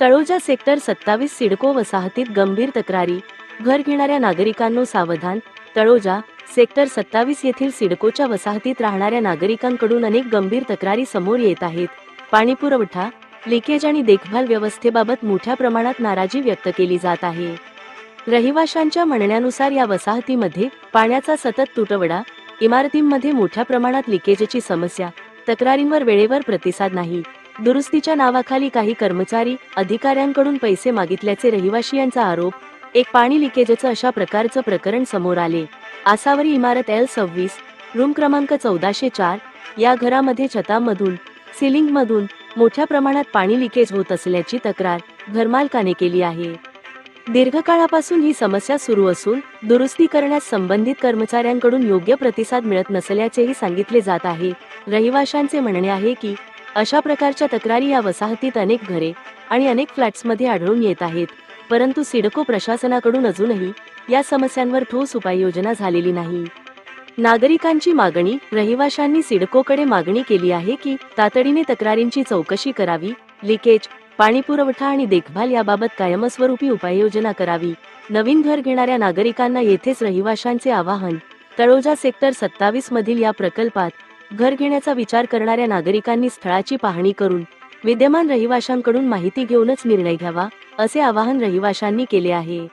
Taloja sector सत्तावीस सिडको वसाहतीत गंभीर तक्रारी. घर घेणाऱ्या नागरिकांनो सावधान. तळोजा सेक्टर सत्तावीस येथील सिडकोच्या वसाहतीत राहणाऱ्या नागरिकांकडून अनेक गंभीर तक्रारी समोर येत आहेत. पाणी पुरवठा लिकेज आणि देखभाल व्यवस्थेबाबत मोठ्या प्रमाणात नाराजी व्यक्त केली जात आहे. रहिवाशांच्या म्हणण्यानुसार या वसाहतीमध्ये पाण्याचा सतत तुटवडा इमारतींमध्ये मोठ्या प्रमाणात लिकेजची समस्या तक्रारींवर वेळेवर प्रतिसाद नाही. दुरुस्तीच्या नावाखाली काही कर्मचारी अधिकाऱ्यांकडून पैसे मागितल्याचे रहिवाशियांचा आरोप एक पाणी लिकेजचं अशा प्रकारचं प्रकरण समोर आले. आसावरी इमारत एल सव्वीस रूम क्रमांक चौदाशे चार या घरामध्ये छतामधून सिलिंगमधून मोठ्या प्रमाणात पाणी लिकेज होत असल्याची तक्रार घरमालकाने केली आहे. दीर्घकाळापासून ही समस्या सुरू असून दुरुस्ती करण्यास संबंधित कर्मचाऱ्यांकडून योग्य प्रतिसाद मिळत नसल्याचेही सांगितले जात आहे. रहिवाशांचे म्हणणे आहे की अशा प्रकारच्या तक्रारी या वसाहतीत अनेक घरे आणि अनेक फ्लॅट्समध्ये आढळून येत आहेत. परंतु सिडको प्रशासनाकडून अजूनही या समस्यांवर ठोस उपाययोजना झालेली नाही. नागरिकांची मागणी रहिवाशांनी सिडकोकडे मागणी केली आहे की तातडीने तक्रारींची चौकशी करावी लिकेज पाणी पुरवठा आणि देखभाल याबाबत कायमस्वरूपी उपाययोजना करावी. नवीन घर घेणाऱ्या नागरिकांना येथेच रहिवाशांचे आवाहन तळोजा सेक्टर सत्तावीस मधील या प्रकल्पात घर घेण्याचा विचार करणाऱ्या नागरिकांनी स्थळाची पाहणी करून विद्यमान रहिवाशांकडून माहिती घेऊनच निर्णय घ्यावा असे आवाहन रहिवाशांनी केले आहे.